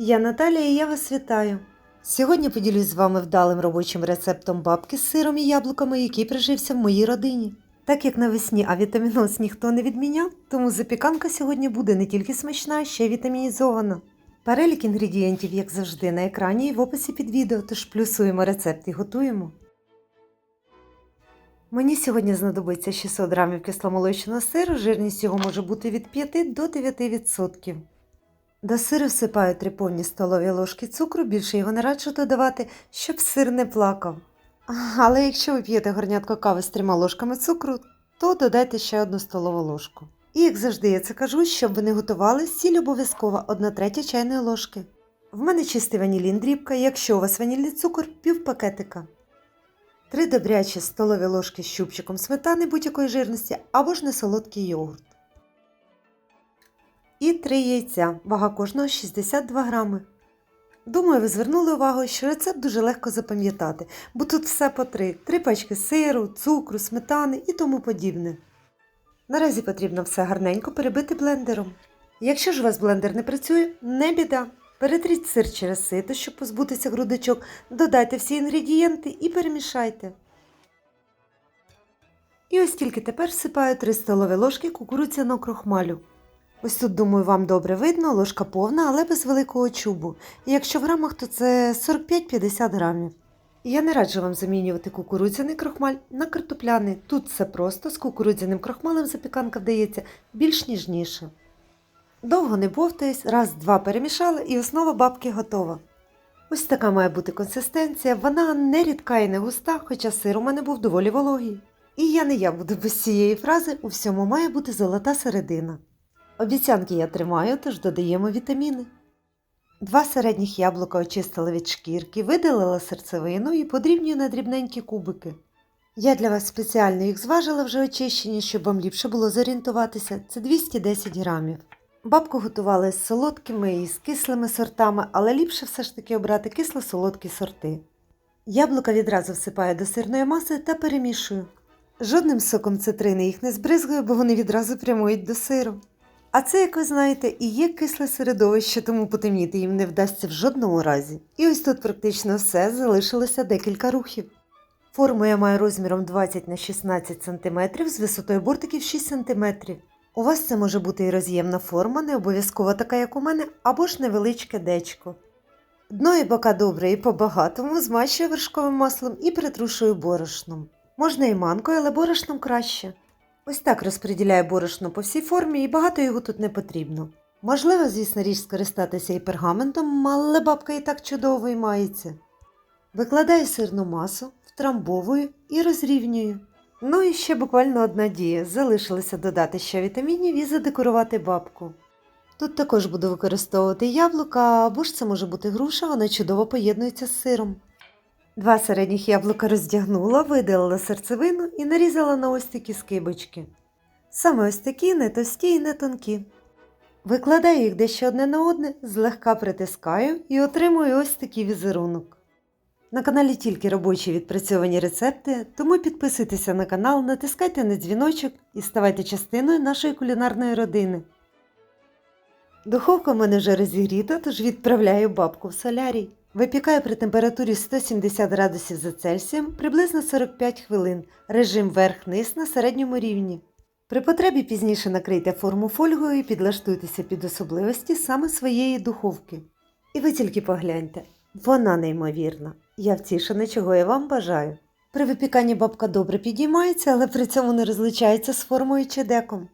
Я Наталія і я вас вітаю. Сьогодні поділюсь з вами вдалим робочим рецептом бабки з сиром і яблуками, який прижився в моїй родині. Так як навесні авітаміноз ніхто не відміняв, тому запіканка сьогодні буде не тільки смачна, а ще й вітамінізована. Перелік інгредієнтів, як завжди, на екрані і в описі під відео, тож плюсуємо рецепт і готуємо. Мені сьогодні знадобиться 600 грамів кисломолочного сиру, жирність його може бути від 5 до 9%. До сиру всипаю 3 повні столові ложки цукру, більше його не раджу додавати, щоб сир не плакав. Але якщо ви п'єте горнятко кави з трьома ложками цукру, то додайте ще одну столову ложку. І як завжди я це кажу, щоб ви не готували, сіль обов'язково 1 третя чайної ложки. В мене чистий ванілін дрібка, якщо у вас ванільний цукор, пів пакетика. 3 добрячі столові ложки з щупчиком сметани будь-якої жирності або ж несолодкий йогурт. І 3 яйця, вага кожного 62 грами. Думаю, ви звернули увагу, що рецепт дуже легко запам'ятати, бо тут все по три: три пачки сиру, цукру, сметани і тому подібне. Наразі потрібно все гарненько перебити блендером. Якщо ж у вас блендер не працює, не біда. Перетріть сир через сито, щоб позбутися грудочок, додайте всі інгредієнти і перемішайте. І ось тільки тепер всипаю 3 столові ложки кукурудзяного крохмалю. Ось тут, думаю, вам добре видно, ложка повна, але без великого чубу. І якщо в грамах, то це 45-50 грамів. Я не раджу вам замінювати кукурудзяний крохмаль на картопляний. Тут все просто, з кукурудзяним крохмалем запіканка вдається більш ніжніше. Довго не бовтаюсь, раз-два перемішали і основа бабки готова. Ось така має бути консистенція, вона не рідка і не густа, хоча сир у мене був доволі вологий. І я не я буду без цієї фрази, у всьому має бути золота середина. Обіцянки я тримаю, тож додаємо вітаміни. Два середніх яблука очистила від шкірки, видалила серцевину і подрібнюю на дрібненькі кубики. Я для вас спеціально їх зважила вже очищені, щоб вам ліпше було зорієнтуватися. Це 210 грамів. Бабку готували з солодкими і з кислими сортами, але ліпше все ж таки обрати кисло-солодкі сорти. Яблука відразу всипаю до сирної маси та перемішую. Жодним соком цитрини їх не збризгую, бо вони відразу прямують до сиру. А це, як ви знаєте, і є кисле середовище, тому потемніти їм не вдасться в жодному разі. І ось тут практично все залишилося декілька рухів. Форму я маю розміром 20 на 16 см з висотою бортиків 6 см. У вас це може бути і роз'ємна форма, не обов'язково така, як у мене, або ж невеличке дечко. Дно і бока добре і по-багатому змащую вершковим маслом і притрушую борошном. Можна і манкою, але борошном краще. Ось так розподіляю борошно по всій формі і багато його тут не потрібно. Можливо, звісно, річ скористатися і пергаментом, але бабка і так чудово виймається. Викладаю сирну масу, втрамбовую і розрівнюю. Ну і ще буквально одна дія. Залишилося додати ще вітамінів і задекорувати бабку. Тут також буду використовувати яблука, або ж це може бути груша, вона чудово поєднується з сиром. Два середніх яблука роздягнула, видалила серцевину і нарізала на ось такі скибочки. Саме ось такі, не товсті і не тонкі. Викладаю їх дещо одне на одне, злегка притискаю і отримую ось такий візерунок. На каналі тільки робочі відпрацьовані рецепти, тому підписуйтеся на канал, натискайте на дзвіночок і ставайте частиною нашої кулінарної родини. Духовка в мене вже розігріта, тож відправляю бабку в солярій. Випікаю при температурі 170 градусів за Цельсієм приблизно 45 хвилин, режим верх-низ на середньому рівні. При потребі пізніше накрийте форму фольгою і підлаштуйтеся під особливості саме своєї духовки. І ви тільки погляньте, вона неймовірна. Я втішена, чого я вам бажаю. При випіканні бабка добре підіймається, але при цьому не розличається з формою чи деком.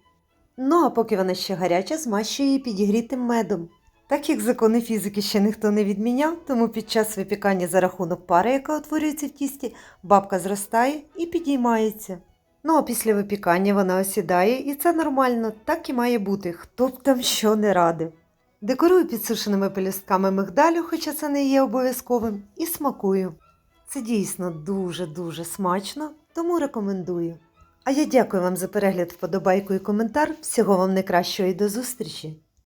Ну а поки вона ще гаряча, змащую її підігрітим медом. Так як закони фізики ще ніхто не відміняв, тому під час випікання за рахунок пари, яка утворюється в тісті, бабка зростає і підіймається. Ну а після випікання вона осідає, і це нормально, так і має бути, хто б там що не радив. Декорую підсушеними пелюстками мигдалю, хоча це не є обов'язковим, і смакую. Це дійсно дуже-дуже смачно, тому рекомендую. А я дякую вам за перегляд, вподобайку і коментар. Всього вам найкращого і до зустрічі!